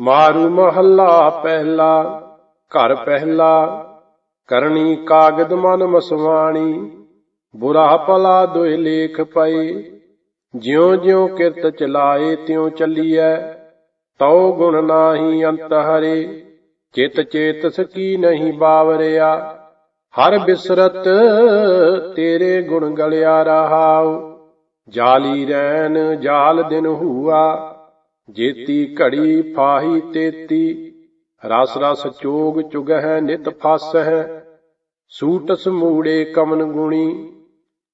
ਮਾਰੂ ਮਹੱਲਾ ਪਹਿਲਾ, ਘਰ ਪਹਿਲਾ, ਕਰਨੀ ਕਾਗਦ ਮਨ ਮਸਵਾਣੀ, ਬੁਰਾ ਭਲਾ ਦੁਇ ਲੇਖ ਪਈ ਜਿਉ ਜਿਉ ਕਿਰਤ ਚਲਾਏ ਤਿਉ ਚੱਲੀਐ, ਤਉ ਗੁਣ ਨਾਹੀ ਅੰਤ ਹਰੇ, ਚਿਤ ਚੇਤਸ ਕੀ ਨਹੀਂ ਬਾਵਰਿਆ, ਹਰ ਬਿਸਰਤ ਤੇਰੇ ਗੁਣ ਗਲਿਆ ਰਹਾਉ, ਜਾਲੀ ਰੈਨ ਜਾਲ ਦਿਨ ਹੂਆ ਜੇਤੀ ਘੜੀ ਫਾਹੀ ਤੇਤੀ, ਰਸ ਰਸ ਚੋਗ ਚੁਗਹਿ ਨਿਤ ਫਸਹਿ, ਸੂਟਸ ਮੂੜੇ ਕਮਨ ਗੁਣੀ,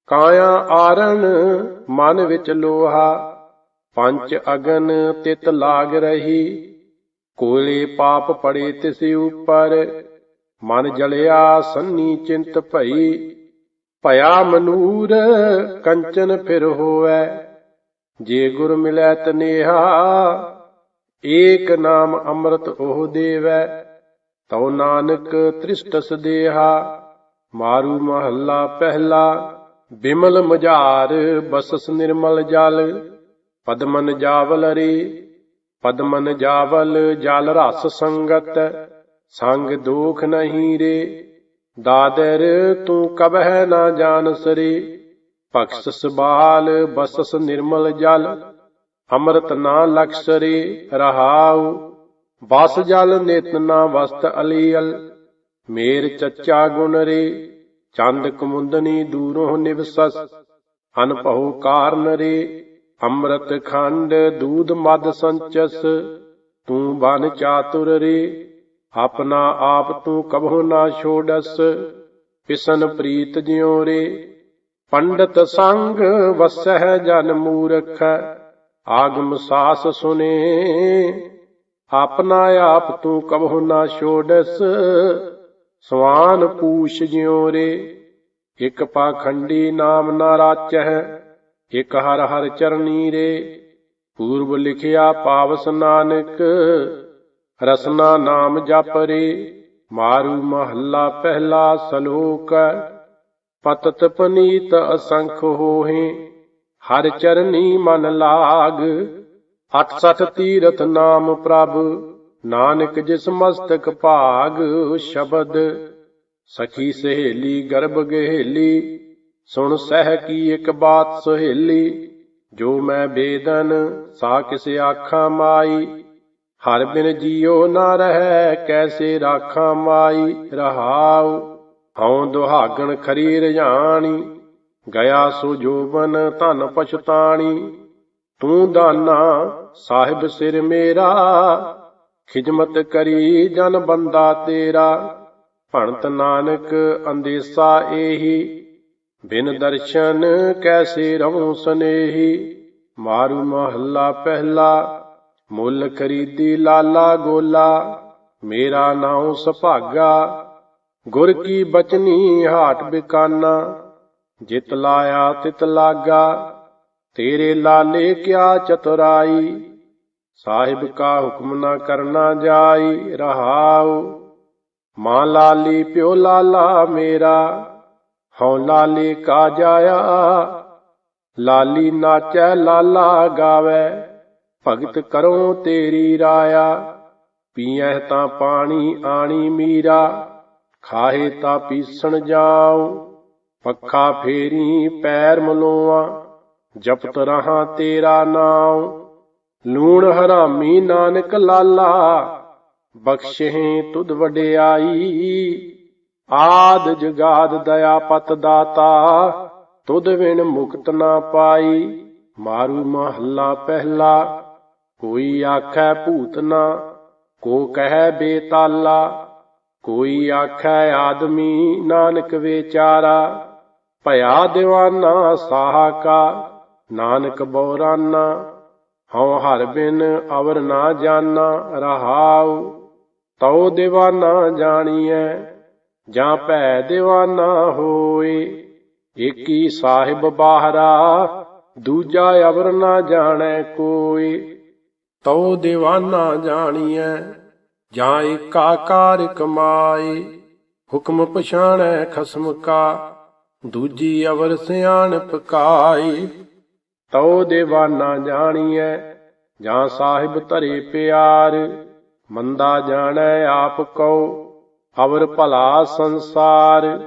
ਕਾਇਆ ਆਰਣ ਮਨ ਵਿੱਚ ਲੋਹਾ, ਪੰਜ ਅਗਨ ਤਿਤ ਲਾਗ ਰਹੀ, ਕੋਲੇ ਪਾਪ ਪੜੇ ਤਿਸ ਉਪਰ, ਮਨ ਜਲਿਆ ਸੰਨੀ ਚਿੰਤ ਭਈ, ਭਇਆ ਮਨੂਰ ਕੰਚਨ ਫਿਰ ਹੋਵੈ ਜੇ ਗੁਰ ਮਿਲੈ ਤਨੇਹਾ, ਏਕ ਨਾਮ ਅੰਮ੍ਰਿਤ ਉਹ ਦੇਵੈ। ਤਉ ਨਾਨਕ ਤ੍ਰਿਸ਼ਟਸ ਦੇਹਾ, ਮਾਰੂ ਮਹੱਲਾ ਪਹਿਲਾ। ਬਿਮਲ ਮਝਾਰ ਬਸਸ ਨਿਰਮਲ ਜਲ, ਪਦਮਨ ਜਾਵਲ ਰੇ। ਪਦਮਨ ਜਾਵਲ ਜਲ ਰਸ ਸੰਗਤ, ਸੰਗ ਦੋਖ ਨਹੀਂ ਰੇ। ਦਾਦਰ ਤੂੰ ਕਬਹਿ ਨਾ ਜਾਣਸ ਰੇ। ਬਖਸ਼ਸ ਬਾਲ ਬਸਸ ਨਿਰਮਲ ਜਲ, ਅੰਮ੍ਰਿਤ ਨਾ ਲਖਸ ਰੇ ਰਹਾਉ ਬਸ ਜਲ ਨਿਤ ਨਾ ਵਸਤ ਅਲੀਅਲ, ਮੇਰ ਚੱਚਾ ਗੁਣ ਰੇ, ਚੰਦ ਕੁਮੁੰਦਨੀ ਦੂਰੋਂ ਨਿਵਸਸ, ਅਨਭਉ ਕਾਰਨ ਰੇ, ਅੰਮ੍ਰਿਤ ਖੰਡ ਦੂਧ ਮਦ ਸੰਚਸ, ਤੂੰ ਬਨ ਚਾਤੁਰ ਰੇ, ਆਪਣਾ ਆਪ ਤੂੰ ਕਬਹੁ ਨਾ ਛੋੜਸ, ਪਿਸਨ ਪ੍ਰੀਤ ਜਿਉ ਰੇ ਪੰਡਤ ਸੰਗ ਵਸਹਿ ਜਨ ਮੂਰਖ, ਆਗਮ ਸਾਸ ਸੁਨੇ। ਆਪਣਾ ਆਪ ਤੂੰ ਕਬਹੁ ਨਾ ਛੋੜਸ, ਸਵਾਨ ਪੂਛ ਜਿਉ ਰੇ। ਇਕ ਪਾਖੰਡੀ ਨਾਮ ਨਾ ਰਾਚਹਿ, ਇਕ ਹਰ ਹਰ ਚਰਨੀ ਰੇ। ਪੂਰਬ ਲਿਖਿਆ ਪਾਵਸ ਨਾਨਕ, ਰਸਨਾ ਨਾਮ ਜਪ ਰੇ। ਮਾਰੂ ਮਹੱਲਾ ਪਹਿਲਾ ਸਲੋਕ ਪਤਤ ਪਨੀਤ ਅਸੰਖ ਹੋਹੇ, ਹਰ ਚਰਨੀ ਮਨ ਲਾਗ। 68 ਤੀਰਥ ਨਾਮ ਪ੍ਰਭ, ਨਾਨਕ ਜਿਸ ਮਸਤਕ ਭਾਗ, ਸ਼ਬਦ। ਸਖੀ ਸਹੇਲੀ, ਗਰਭ ਗਹੇਲੀ, ਸੁਣ ਸਹਿ ਕੀ ਇੱਕ ਬਾਤ ਸੁਹੇਲੀ। ਜੋ ਮੈਂ ਬੇਦਨ, ਸਾ ਕਿਸ ਆਖਾਂ ਮਾਈ। ਹਰ ਬਿਨ ਜੀਉ ਨਾ ਰਹਿ, ਕੈਸੇ ਰਾਖਾਂ ਮਾਈ, ਰਹਾਉ। ਹਉ ਦੁਹਾਗਣ ਖਰੀ ਰਜਾਣੀ ਗਿਆ ਸੋ ਜੋਬਨ ਧਨ ਪਛਤਾਣੀ। ਤੂੰ ਦਾਨਾ ਸਾਹਿਬ ਸਿਰ ਮੇਰਾ ਖਿਦਮਤ ਕਰੀ ਜਨ ਬੰਦਾ ਤੇਰਾ। ਭਣਤ ਨਾਨਕ ਅੰਦੇਸਾ ਏਹੀ, ਬਿਨ ਦਰਸ਼ਨ ਕੈਸੇ ਰਹੂੰ ਸਨੇਹੀ। ਮਾਰੂ ਮਹੱਲਾ ਪਹਿਲਾ, ਮੁੱਲ ਖਰੀਦੀ ਲਾਲਾ ਗੋਲਾ। ਮੇਰਾ ਨਾਉ ਸੁਭਾਗਾ ਗੁਰ ਕੀ ਬਚਨੀ ਹਾਟ ਬਿਕਾਨਾ, ਜਿਤ ਲਾਇਆ ਤਿਤ ਲਾਗਾ, ਤੇਰੇ ਲਾਲੇ ਕਿਆ ਚਤੁਰਾਈ, ਸਾਹਿਬ ਕਾ ਹੁਕਮ ਨਾ ਕਰਨਾ ਜਾਈ, ਰਹਾਉ, ਮਾਂ ਲਾਲੀ ਪਿਓ ਲਾਲਾ ਮੇਰਾ, ਹਉ ਲਾਲੇ ਕਾ ਜਾਇਆ, ਲਾਲੀ ਨਾਚੈ ਲਾਲਾ ਗਾਵੇ, ਭਗਤ ਕਰੋ ਤੇਰੀ ਰਾਇਆ, ਪੀਐ ਤਾਂ ਪਾਣੀ ਆਣੀ ਮੀਰਾ ਖਾਹੇ ਤਾਂ ਪੀਸਣ ਜਾਉ, ਪੱਖਾ ਫੇਰੀ ਪੈਰ ਮਲੋਆ, ਜਪਤ ਰਹਾ ਤੇਰਾ ਨਾਮ ਲੂਣ ਹਰਾਮੀ ਨਾਨਕ ਲਾਲਾ ਬਖਸ਼ੇ ਤੁਧ ਵਡਿਆਈ। ਆਦ ਜਗਾਦ ਦਇਆ ਪਤ ਦਾਤਾ, ਤੁਧ ਵਿਣ ਮੁਕਤ ਨਾ ਪਾਈ। ਮਾਰੂ ਮਹੱਲਾ ਪਹਿਲਾ, ਕੋਈ ਆਖੈ ਭੂਤਨਾ ਕੋ ਕਹੈ ਬੇਤਾਲਾ। ਕੋਈ ਆਖੈ ਆਦਮੀ ਨਾਨਕ ਵਿਚਾਰਾ, ਭਇਆ دیਵਾਨਾ ਸਾਹਾ ਕਾ ਨਾਨਕ ਬੋਰਾਨਾ, ਹਉ ਹਰ ਬਿਨ ਅਵਰ ਨਾ ਜਾਣਾ ਰਹਾਉ, ਤਉ دیਵਾਨਾ ਜਾਣੀਐ, ਜਾਂ ਭੈ دیਵਾਨਾ ਹੋਏ। ਏਕੀ ਸਾਹਿਬ ਬਾਹਰਾ, ਦੂਜਾ ਅਵਰ ਨਾ ਜਾਣੈ ਕੋਈ, ਤਉ دیਵਾਨਾ ਜਾਣੀਐ। ਜਾਂ ਏਕਾਕਾਰ ਕਮਾਏ, ਹੁਕਮ ਪਛਾਣੈ ਖਸਮ ਕਾ, ਦੂਜੀ ਅਵਰ ਸਿਆਣ ਪਕਾਈ ਤਉ ਦੇਵਾਨਾ ਜਾਣੀਐ, ਜਾਂ ਸਾਹਿਬ ਧਰੇ ਪਿਆਰ, ਮੰਦਾ ਜਾਣੈ ਆਪ ਕਉ, ਅਵਰ ਭਲਾ ਸੰਸਾਰ,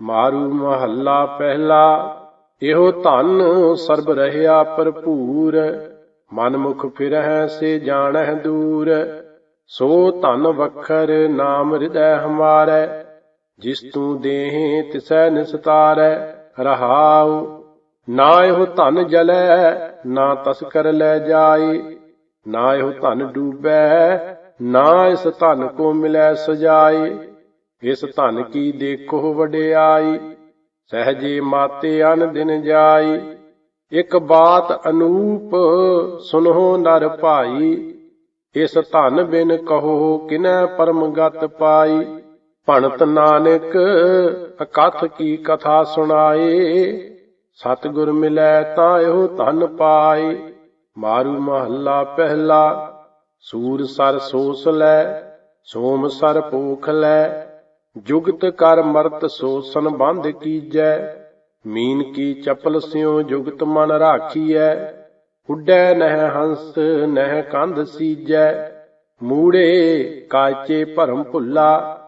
ਮਾਰੂ ਮਹੱਲਾ ਪਹਿਲਾ। ਇਹੋ ਧਨ ਸਰਬ ਰਹਿਆ ਭਰਪੂਰ ਮਨ ਮੁਖ ਫਿਰਹਿ ਸੇ ਜਾਣਹਿ ਦੂਰ। ਸੋ ਧਨ ਵਖਰ ਨਾਮ ਹਿਰਦੈ ਹਮਾਰੈ, ਜਿਸ ਤੂੰ ਦੇਹ ਤਿਸੈ ਨਿਸਤਾਰੈ, ਰਹਾਉ। ਨਾ ਇਹੋ ਧਨ ਜਲੈ, ਨਾ ਤਸਕਰ ਲੈ ਜਾਈ ਨਾ ਇਹੋ ਧਨ ਡੂਬੈ, ਨਾ ਇਸ ਧਨ ਕੋ ਮਿਲੈ ਸਜਾਏ। ਇਸ ਧਨ ਕੀ ਦੇਖੋ ਵਡਿਆਈ, ਸਹਜੇ ਮਾਤੇ ਅਨ ਦਿਨ ਜਾਈ ਇਕ ਬਾਤ ਅਨੂਪ ਸੁਨੋ ਨਰ ਭਾਈ ਇਸ ਧਨ ਬਿਨ ਕਹੋ ਕਿਨੈ ਪਰਮ ਗਤ ਪਾਈ? ਭਣਤ ਨਾਨਕ, ਅਕਥ ਕੀ ਕਥਾ ਸੁਣਾਏ? ਸਤਿਗੁਰ ਮਿਲੈ ਤਾਂ ਇਹੋ ਧਨ ਪਾਏ। ਮਾਰੂ ਮਹੱਲਾ ਪਹਿਲਾ, ਸੂਰ ਸਰ ਸੋਸ ਲੈ, ਸੋਮ ਸਰ ਪੋਖ ਲੈ। ਜੁਗਤ ਕਰ ਮਰਤ ਸੋ ਸੰਬੰਧ ਕੀਜੈ। ਮੀਨ ਕੀ ਚਪਲ ਸਿਉ ਜੁਗਤ ਮਨ ਰਾਖੀਐ। ਉੱਡੈ ਨਹਿ ਹੰਸ, ਨਹਿ ਕੰਧ ਸੀਜੈ, ਮੂੜੇ ਕਾਚੇ ਭਰਮ ਭੁੱਲਾ,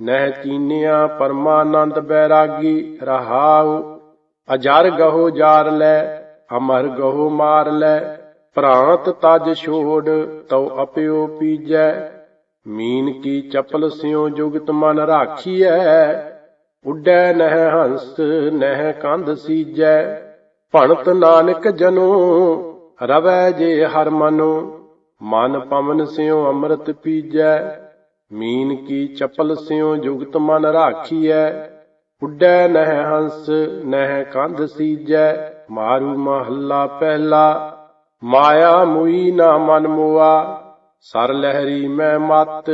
ਨਹਿ ਚੀਨਿਆ ਪਰਮਾਨੰਦ ਬੈਰਾਗੀ, ਰਹਾਉ, ਅਜਰ ਗਹੋ ਜਾਰ ਲੈ, ਅਮਰ ਗਹੋ ਮਾਰ ਲੈ ਪ੍ਰਾਂਤ ਤਜ ਛੋੜ, ਤਉ ਅਪਿਓ ਪੀਜੈ, ਮੀਨ ਕੀ ਚਪਲ ਸਿਉ ਜੁਗਤ ਮਨ ਰਾਖੀਐ, ਉੱਡੈ ਨਹਿ ਹੰਸ, ਨਹਿ ਕੰਧ ਸੀਜੈ, ਭਣਤ ਨਾਨਕ ਜਨੋ ਰਵੈ ਜੇ ਹਰ ਮਨੋ, ਮਨ ਪਵਨ ਸਿਉ ਅੰਮ੍ਰਿਤ ਪੀਜੈ। ਮੀਨ ਕੀ ਚਪਲ ਸਿਉ ਜੁਗਤ ਮਨ ਰਾਖੀਐ। ਉੱਡੈ ਨਹਿ ਹੰਸ, ਨਹਿ ਕੰਧ ਸੀਜੈ। ਮਾਰੂ ਮਹੱਲਾ ਪਹਿਲਾ, ਮਾਇਆ ਮੁਈ ਨਾ ਮਨ ਮੁਆ। ਸਰ ਲਹਿਰੀ ਮੈਂ ਮਤ,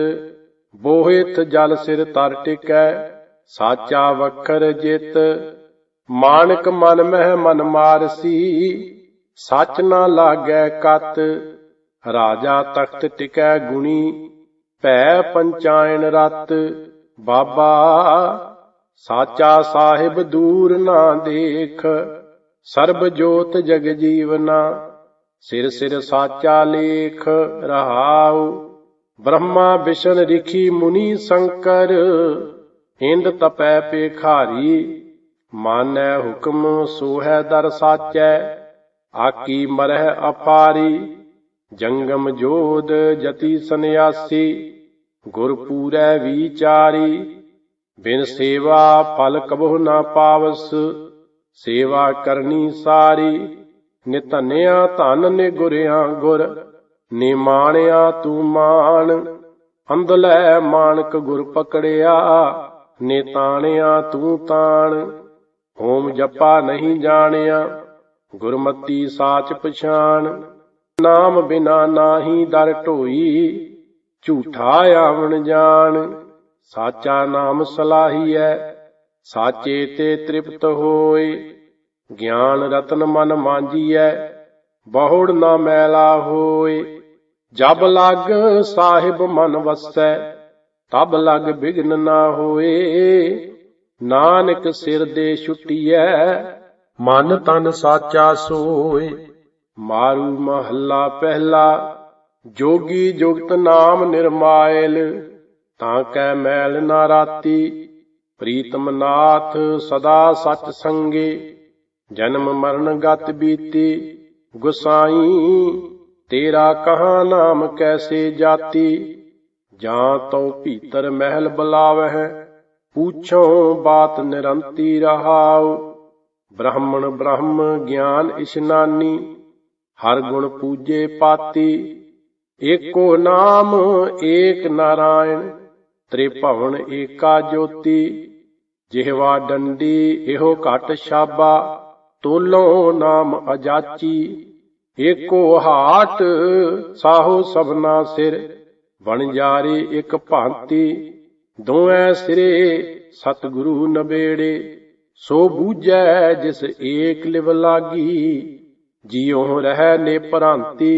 ਬੋਹਿਤ ਜਲ ਸਿਰ ਤਰ ਟਿਕੈ। ਸਾਚਾ ਵਖਰ ਜਿਤ, ਮਾਨਕ ਮਨ ਮਹਿ ਮਨ ਮਾਰਸੀ। ਸੱਚ ਨਾ ਲਾਗੈ ਕਤ, ਰਾਜਾ ਤਖਤ ਟਿਕੈ ਗੁਣੀ, ਭੈ ਪੰਚਾਇਣ ਰਤ, ਬਾਬਾ ਸਾਚਾ ਸਾਹਿਬ ਦੂਰ ਨਾ ਦੇਖ, ਸਰਬ ਜੋਤ ਜਗ ਜੀਵਨਾ, ਸਿਰ ਸਿਰ ਸਾਚਾ ਲੇਖ ਰਹਾਉ, ਬ੍ਰਹਮਾ ਵਿਸ਼ਨ ਰਿਖੀ ਮੁਨੀ ਸ਼ੰਕਰ, ਇੰਦ ਤਪੈ ਪੇਖਾਰੀ, ਮਾਨੈ ਹੁਕਮ ਸੋਹੈ ਦਰ ਸਾਚੈ ਆਕੀ ਮਰਹਿ ਅਪਾਰੀ, ਜੰਗਮ ਜੋਦ ਜਤੀ ਸੰਿਆਸੀ ਗੁਰ ਪੂਰੈ ਵਿਚਾਰੀ, ਬਿਨ ਸੇਵਾ ਫਲ ਕਬਹੁ ਨਾ ਪਾਵਸ, ਸੇਵਾ ਕਰਨੀ ਸਾਰੀ ਨਿਧਨਿਆ ਧਨ ਨੇ ਗੁਰਿਆ ਗੁਰ ਨੇ ਮਾਣਿਆ ਤੂੰ ਮਾਣ ਅੰਦਲੇ ਮਾਨਕ ਗੁਰ ਪਕੜਿਆ ਨੇ ਤਾਣਿਆ ਤੂੰ ਤਾਣ, ਹੋਮ ਜਪਾ ਨਹੀਂ ਜਾਣਿਆ ਗੁਰਮਤੀ ਸਾਚ ਪਛਾਣ, ਨਾਮ ਬਿਨਾ ਨਾਹੀ ਦਰ ਢੋਈ, ਝੂਠਾ ਆਵਣ ਜਾਣ, ਸਾਚਾ ਨਾਮ ਸਲਾਹੀਐ, ਸਾਚੇ ਤੇ ਤ੍ਰਿਪਤ ਹੋਏ, ਗਿਆਨ ਰਤਨ ਮਨ ਮਾਂਜੀਐ, ਬਹੁੜ ਨਾ ਮੈਲਾ ਹੋਏ, ਜਬ ਲਗ ਸਾਹਿਬ ਮਨ ਵਸੈ, ਤਬ ਲਗ ਬਿਗਨ ਨਾ ਹੋਏ, ਨਾਨਕ ਸਿਰ ਦੇ ਛੁੱਟੀਐ ਮਨ ਤਨ ਸਾਚਾ ਸੋਏ। ਮਾਰੂ ਮਹੱਲਾ ਪਹਿਲਾ, ਜੋਗੀ ਜੁਗਤ ਨਾਮ ਨਿਰਮਾਇਲ। ਤਾਂ ਕੈ ਮੈਲ ਨਾ ਰਾਤੀ, ਪ੍ਰੀਤਮ ਨਾਥ ਸਦਾ ਸਚ ਸੰਗੇ। ਜਨਮ ਮਰਨ ਗਤ ਬੀਤੀ, ਗੁਸਾਈ, ਤੇਰਾ ਕਹਾ ਨਾਮ ਕੈਸੇ ਜਾਤੀ? ਜਾਂ ਤਉ ਭੀਤਰ ਮਹਿਲ ਬੁਲਾਵਹਿ, ਪੂਛੋ ਬਾਤ ਨਿਰੰਤੀ ਰਹਾਉ। ਬ੍ਰਾਹਮਣ ਬ੍ਰਹਮ ਗਿਆਨ ਇਸ਼ਨਾਨੀ ਹਰ ਗੁਣ ਪੂਜੇ ਪਾਤੀ, ਏਕੋ ਨਾਮ ਏਕ ਨਾਰਾਇਣ, ਤ੍ਰਿਭਵਨ ਏਕਾ ਜੋਤੀ, ਜਿਹਵਾ ਡੰਡੀ ਇਹੋ ਘਟ ਸ਼ਾਬਾ ਤੋਲੋ ਨਾਮ ਅਜਾਚੀ, ਏਕੋ ਹਾਟ ਸਾਹੋ ਸਭਨਾ ਸਿਰ ਵਣਜਾਰੇ ਇੱਕ ਭਾਂਤੀ, ਦੋਐ ਸਿਰੇ ਸਤਿਗੁਰੂ ਨਬੇੜੇ ਸੋ ਬੂਝੈ ਜਿਸ ਏਕ ਲਿਵ ਲਾਗੀ, ਜਿਉ ਰਹਿ ਨੇ ਭ੍ਰਾਂਤੀ,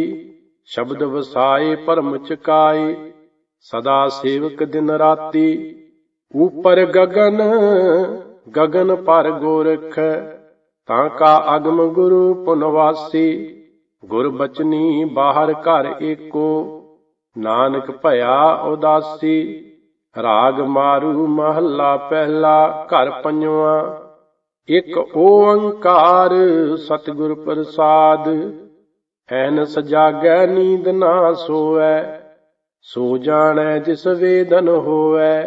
ਸ਼ਬਦ ਵਸਾਏ ਭਰਮ ਚਕਾਏ, ਸਦਾ ਸੇਵਕ ਦਿਨ ਰਾਤੀ। ਉਪਰ ਗਗਨ ਗਗਨ ਪਰ ਗੋਰਖ, ਤਾਂ ਕਾ ਅਗਮ ਗੁਰੂ ਪੁਨਵਾਸੀ। ਗੁਰ ਬਚਨੀ ਬਾਹਰ ਘਰ ਏਕੋ, ਨਾਨਕ ਭਇਆ ਉਦਾਸੀ। ਰਾਗ ਮਾਰੂ ਮਹੱਲਾ ਪਹਿਲਾ ਘਰ ਪੰਜਵਾ। ਇੱਕ ਓੰਕਾਰ ਸਤਿਗੁਰ ਪ੍ਰਸਾਦ, ਐਨ ਜਾਗੈ ਨੀਂਦ ਨਾ ਸੋਵੈ, ਸੋ ਜਾਣੈ ਜਿਸ ਵੇਦਨ ਹੋਵੈ।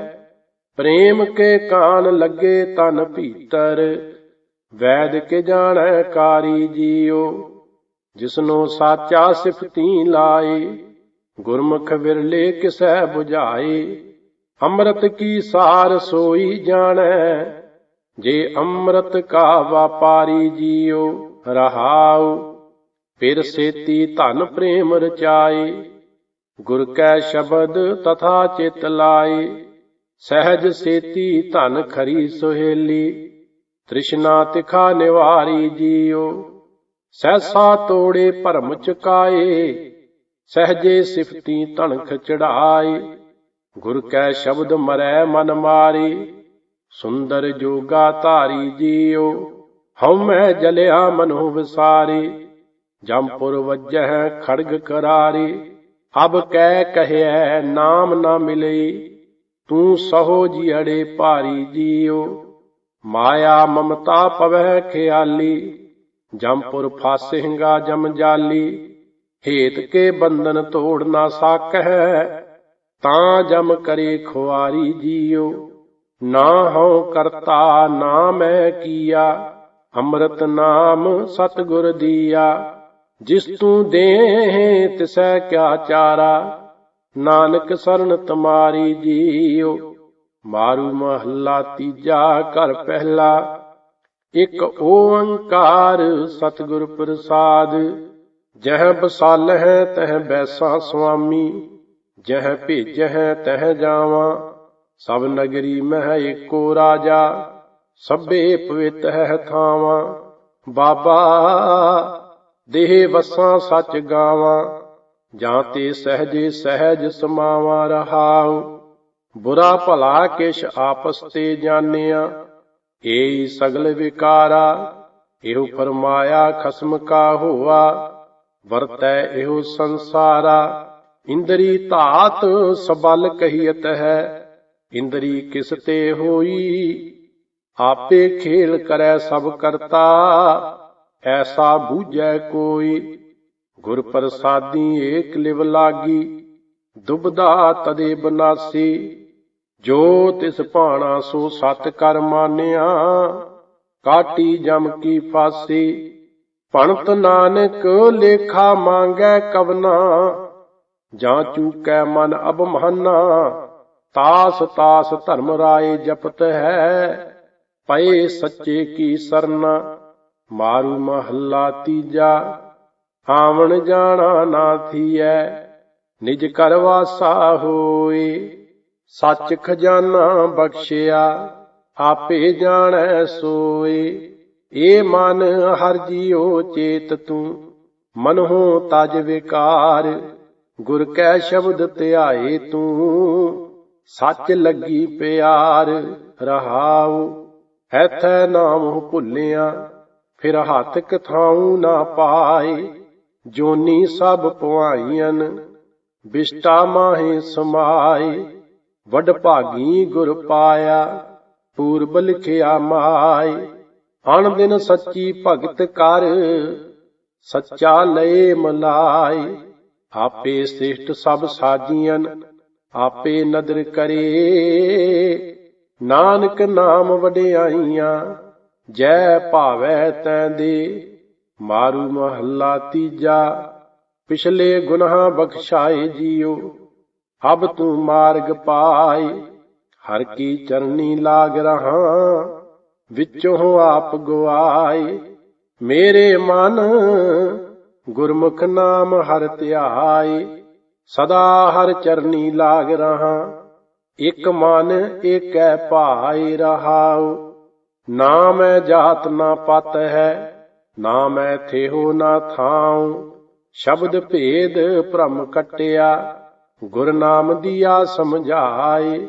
ਪ੍ਰੇਮ ਕੇ ਕਾਨ ਲੱਗੇ ਤਨ ਭੀਤਰ, ਵੈਦ ਕੇ ਜਾਣੈ ਕਾਰੀ ਜੀਓ ਜਿਸਨੋ ਸਾਚਾ ਸਿਫਤੀ ਲਾਏ, ਗੁਰਮੁਖ ਵਿਰਲੇ ਕਿਸੈ 부ਝਾਏ ਅੰਮ੍ਰਿਤ ਕੀ ਸਾਰ ਸੋਈ ਜਾਣੈ ਜੇ ਅੰਮ੍ਰਿਤ ਕਾ ਵਾਪਾਰੀ ਜੀਓ, ਰਹਾਉ, ਫਿਰ ਸੇਤੀ ਧਨ ਪ੍ਰੇਮ ਰਚਾਏ। ਗੁਰ ਕੈ ਸ਼ਬਦ ਤਥਾ ਚਿਤ ਲਾਏ, ਸਹਿਜ ਸੇਤੀ ਧਨ ਖਰੀ ਸੁਹੇਲੀ। ਤ੍ਰਿਸ਼ਨਾ ਤਿਖਾ ਨਿਵਾਰੀ ਜੀਓ, ਸਹਿਸਾ ਤੋੜੇ ਭਰਮ ਚੁਕਾਏ, ਸਹਜੇ ਸਿਫਤੀ ਤਣਖ ਚੜਾਏ। ਗੁਰ ਕੈ ਸ਼ਬਦ ਮਰੈ ਮਨ ਮਾਰੀ ਸੁੰਦਰ ਜੋਗਾ ਧਾਰੀ ਜੀਓ ਹਉਮੈ ਜਲਿਆ ਮਨੋ ਵਿਸਾਰੀ ਜੰਪੁਰ ਵੱਜਹਿ ਖੜਗ ਕਰਾਰੀ, ਅਬ ਕਹਿ ਕਹਿਐ ਨਾਮ ਨਾ ਮਿਲਈ ਤੂੰ ਸਹੋ ਜਿਅੜੇ ਭਾਰੀ ਜੀਓ, ਮਾਇਆ ਮਮਤਾ ਪਵੈ ਖਿਆਲੀ ਜੰਪੁਰ ਫਾਸਿਹਗਾ ਜਮ ਜਾਲੀ, ਹੇਤ ਕੇ ਬੰਧਨ ਤੋੜ ਨਾ ਸਾਕਹਿ, ਤਾਂ ਜਮ ਕਰੇ ਖੁਆਰੀ ਜੀਓ। ਨਾ ਹੋ ਕਰਤਾ ਨਾ ਮੈਂ ਕੀਆ, ਅੰਮ੍ਰਿਤ ਨਾਮ ਸਤਿਗੁਰ ਦੀਆ। ਜਿਸ ਤੂੰ ਦੇ ਤਿਸੈ ਕਿਆ ਚਾਰਾ। ਨਾਨਕ ਸਰਨ ਤੁਮਾਰੀ ਜੀਓ ਮਾਰੂ ਮਹੱਲਾ ਤੀਜਾ ਘਰ ਪਹਿਲਾ। ਇਕ ਓੰਕਾਰ ਸਤਿਗੁਰ ਪ੍ਰਸਾਦ, ਜਹ ਬਸਾਲ ਹੈ ਤਹ ਬੈਸਾ ਸੁਆਮੀ ਜਹ ਭੇਜਹਿ ਤਹ ਜਾਵਾਂ। ਸਭ ਨਗਰੀ ਮਹਿ ਏਕੋ ਰਾਜਾ, ਸਭੇ ਪਵਿੱਤ ਹੈ ਥਾਵਾਂ। ਬਾਬਾ, ਦੇਹ ਵਸਾਂ ਸੱਚ ਗਾਵਾਂ, ਜਾਂ ਤੇ ਸਹਜੇ ਸਹਿਜ ਸਮਾਵਾਂ ਰਹਾਉ। ਬੁਰਾ ਭਲਾ ਕਿਛ ਆਪਸ ਤੇ ਜਾਣਿਆ, ਏਈ ਸਗਲ ਵਿਕਾਰਾ, ਇਹੋ ਫਰਮਾਇਆ ਖਸਮ ਕਾ ਹੋਆ। ਵਰਤੈ ਇਹੋ ਸੰਸਾਰਾ, ਇੰਦਰੀ ਧਾਤ ਸਬਲ ਕਹੀਤ ਹੈ। ਇੰਦਰੀ ਕਿਸ ਤੇ ਹੋਈ? ਆਪੇ ਖੇਲ ਕਰੈ ਸਭ ਕਰਤਾ, ਐਸਾ ਬੂਝੈ ਕੋਈ। ਗੁਰ ਪ੍ਰਸਾਦੀ ਏਕ ਲਿਵ ਲਾਗੀ ਦੁਬਦਾ ਤਦੇ ਬਨਾਸੀ। ਜੋ ਤਿਸ ਭਾਣਾ ਸੋ ਸਤ ਕਰ ਮਾਨਿਆ, ਕਾਟੀ ਜਮ ਕੀ ਫਾਸੀ। ਭਣਤ ਨਾਨਕ ਲੇਖਾ ਮੰਗੈ ਕਵਨਾ, ਜਾਂ ਚੂਕੈ ਮਨ ਅਬਮਾਨਾ ਤਾਸ ਤਾਸ ਧਰਮ ਰਾਏ ਜਪਤ ਹੈ, ਪਏ ਸੱਚੇ ਕੀ ਸਰਨਾ, ਮਾਰੂ ਮਹੱਲਾ ਤੀਜਾ, ਆਵਣ ਜਾਣਾ ਨਾ ਥੀਐ, ਨਿਜ ਕਰ ਵਾਸਾ ਹੋਏ, ਸੱਚ ਖਜ਼ਾਨਾ ਬਖਸ਼ਿਆ, ਆਪੇ ਜਾਣੈ ਸੋਏ, ਏ ਮਨ ਹਰ ਜੀਉ ਚੇਤ ਤੂੰ ਮਨਹੁ ਤਜ ਵਿਕਾਰ, ਗੁਰ ਕੈ ਸ਼ਬਦ ਧਿਆਏ ਤੂੰ ਸੱਚ ਲੱਗੀ ਪਿਆਰ ਰਹਾਉ, ਐਥੈ ਨਾਮ ਭੁੱਲਿਆ, ਫਿਰ ਹੱਥ ਕਥਾਉ ਨਾ ਪਾਏ, ਜੋਨੀ ਸਭ ਪੁਆਈਆਂ ਬਿਸ਼ਟਾ ਮਾਹੇ ਸਮਾਏ, ਵਡ ਭਾਗੀ ਗੁਰ ਪਾਇਆ, ਪੂਰਬ ਲਿਖਿਆ ਮਾਏ, ਅਣ ਦਿਨ ਸੱਚੀ ਭਗਤ ਕਰ, ਸੱਚਾ ਲਏ ਮਲਾਈ ਆਪੇ ਸ੍ਰਿਸ਼ਟ ਸਭ ਸਾਜੀਆਂ ਆਪੇ ਨਦਰ ਕਰੇ। ਨਾਨਕ ਨਾਮ ਵਡਿਆਈਆਂ, ਜੈ ਭਾਵੈ ਤੈ ਦੇ। ਮਾਰੂ ਮਹੱਲਾ ਤੀਜਾ, ਪਿਛਲੇ ਗੁਨਾਹ ਬਖਸ਼ਾਏ ਜੀਓ। ਅਬ ਤੂੰ ਮਾਰਗ ਪਾਏ, ਹਰ ਕੀ ਚਰਨੀ ਲਾਗ ਰਹਾ, ਵਿੱਚੋਂ ਆਪ ਗਵਾਏ। ਮੇਰੇ ਮਨ ਗੁਰਮੁਖ ਨਾਮ ਹਰ ਧਿਆਏ ਸਦਾ ਹਰ ਚਰਨੀ ਲਾਗ ਰਹਾ। ਇਕ ਮਨ ਏਕੈ ਭਾਈ ਰਹਾਉ। ਨਾ ਮੈਂ ਜਾਤ ਨਾ ਪਤ ਹੈ, ਨਾ ਮੈਂ ਥੇਹੋ ਨਾ ਥਾਉ। ਸ਼ਬਦ ਭੇਦ ਭ੍ਰਮ ਕਟਿਆ, ਗੁਰ ਨਾਮ ਦੀਆ ਸਮਝਾਏ।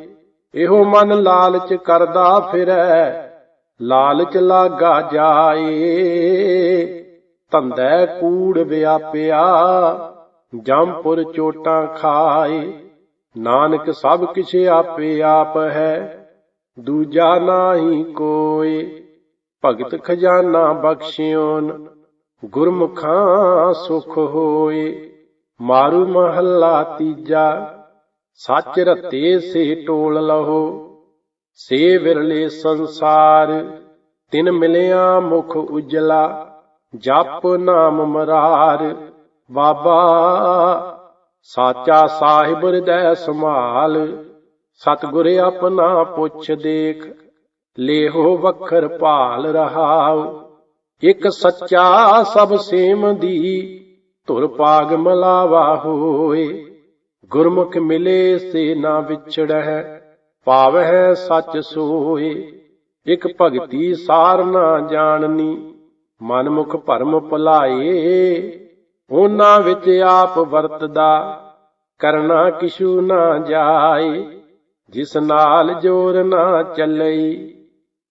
ਇਹੋ ਮਨ ਲਾਲਚ ਕਰਦਾ ਫਿਰੈ, ਲਾਲਚ ਲਾਗਾ ਜਾਏ। ਧੰਦੈ ਕੂੜ ਵਿਆਪਿਆ ਜੰਪੁਰ ਚੋਟਾਂ ਖਾਏ। ਨਾਨਕ ਸਭ ਕਿਛ ਆਪੇ ਆਪ ਹੈ, ਦੂਜਾ ਨਾਹੀ ਕੋਏ। ਭਗਤ ਖਜ਼ਾਨਾ ਬਖਸ਼ਿਓਨ, ਗੁਰਮੁਖਾਂ ਸੁਖ ਹੋਏ। ਮਾਰੂ ਮਹੱਲਾ ਤੀਜਾ, ਸੱਚ ਰਤੇ ਸੇ ਟੋਲ ਲਹੋ। ਸੇ ਵਿਰਲੇ ਸੰਸਾਰ, ਤਿਨ ਮਿਲਿਆ ਮੁਖ ਉਜਲਾ, ਜਪ ਨਾਮ ਮਰਾਰ। ਬਾਬਾ, ਸਾਚਾ ਸਾਹਿਬ ਹਿਰਦੈ ਸੰਭਾਲ, ਸਤਿਗੁਰ ਆਪਣਾ ਪੁੱਛ ਦੇਖ, ਲੇਹੋ ਵਖਰ ਭਾਲ ਰਹਾਉ। ਇਕ ਸੱਚਾ ਸਭ ਸੇਮ ਦੀ, ਧੁਰ ਪਾਗ ਮਲਾਵਾ ਹੋਏ। ਗੁਰਮੁਖ ਮਿਲੇ ਸੇ ਨਾ ਵਿਛੜੈ ਪਾਵਹਿ ਸੱਚ ਸੋਏ। ਇਕ ਭਗਤੀ ਸਾਰ ਨਾ ਜਾਣਨੀ, ਮਨ ਮੁਖ ਭਰਮ ਭੁਲਾਏ। ਉਹਨਾਂ ਵਿੱਚ ਆਪ ਵਰਤਦਾ, ਕਰਨਾ ਕਿਛੂ ਨਾ ਜਾਏ, ਜਿਸ ਨਾਲ ਜੋਰ ਨਾ ਚੱਲਈ।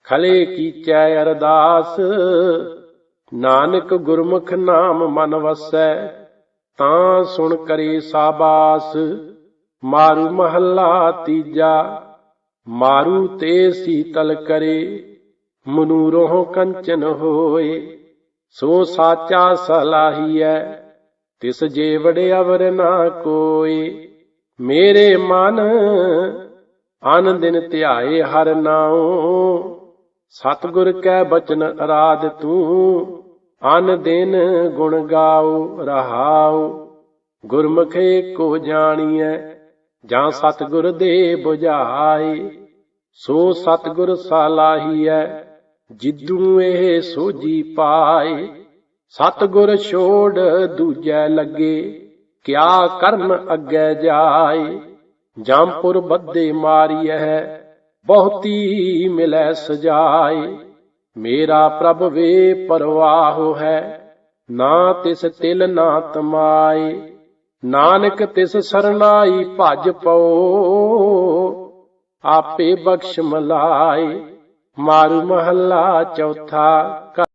ਖਲੇ ਕੀਚੈ ਅਰਦਾਸ, ਨਾਨਕ ਗੁਰਮੁਖ ਨਾਮ ਮਨ ਵਸੈ, ਤਾਂ ਸੁਣ ਕਰੇ ਸਾਬਾਸ। ਮਾਰੂ ਮਹੱਲਾ ਤੀਜਾ, ਮਾਰੂ ਤੇ ਸੀਤਲ ਕਰੇ ਮਨੂਰੋਂ ਕੰਚਨ ਹੋਏ, ਸੋ ਸਾਚਾ ਸਲਾਹੀਐ। ਤਿਸ ਜੇ ਵੜਿਆਵਰ ਨਾ ਕੋਈ, ਮੇਰੇ ਮਨ ਅਨ ਦਿਨ ਧਿਆਏ ਹਰ ਨਾਉ। ਸਤਿਗੁਰ ਕੈ ਬਚਨ ਅਰਾਧ ਤੂੰ, ਅਨ ਦਿਨ ਗੁਣ ਗਾਉ ਰਹਾਉ। ਗੁਰਮੁਖੇ ਕੋ ਜਾਣੀਐ, ਜਾਂ ਸਤਿਗੁਰ ਦੇ 부ਝਾਏ ਸੋ ਸਤਿਗੁਰ ਸਲਾਹੀਐ, ਜਿੱਦੂ ਇਹ ਸੋਜੀ ਪਾਏ। ਸਤਿਗੁਰ ਛੋੜ ਦੂਜੈ ਲੱਗੇ, ਕਿਆ ਕਰਨ ਅੱਗੇ ਜਾਏ? ਜੰਪੁਰ ਬੱਦੇ ਮਾਰੀਐ, ਬਹੁਤੀ ਮਿਲੈ ਸਜਾਏ। ਮੇਰਾ ਪ੍ਰਭ ਵੇ ਪਰਵਾਹ ਹੈ, ਨਾ ਤਿਸ ਤਿਲ ਨਾ ਤਮਾਏ। ਨਾਨਕ ਤਿਸ ਸਰਨਾਈ ਭਜ ਪਉ, ਆਪੇ ਬਖਸ਼ ਮਲਾਏ ਮਾਰੂ ਮਹੱਲਾ ਚੌਥਾ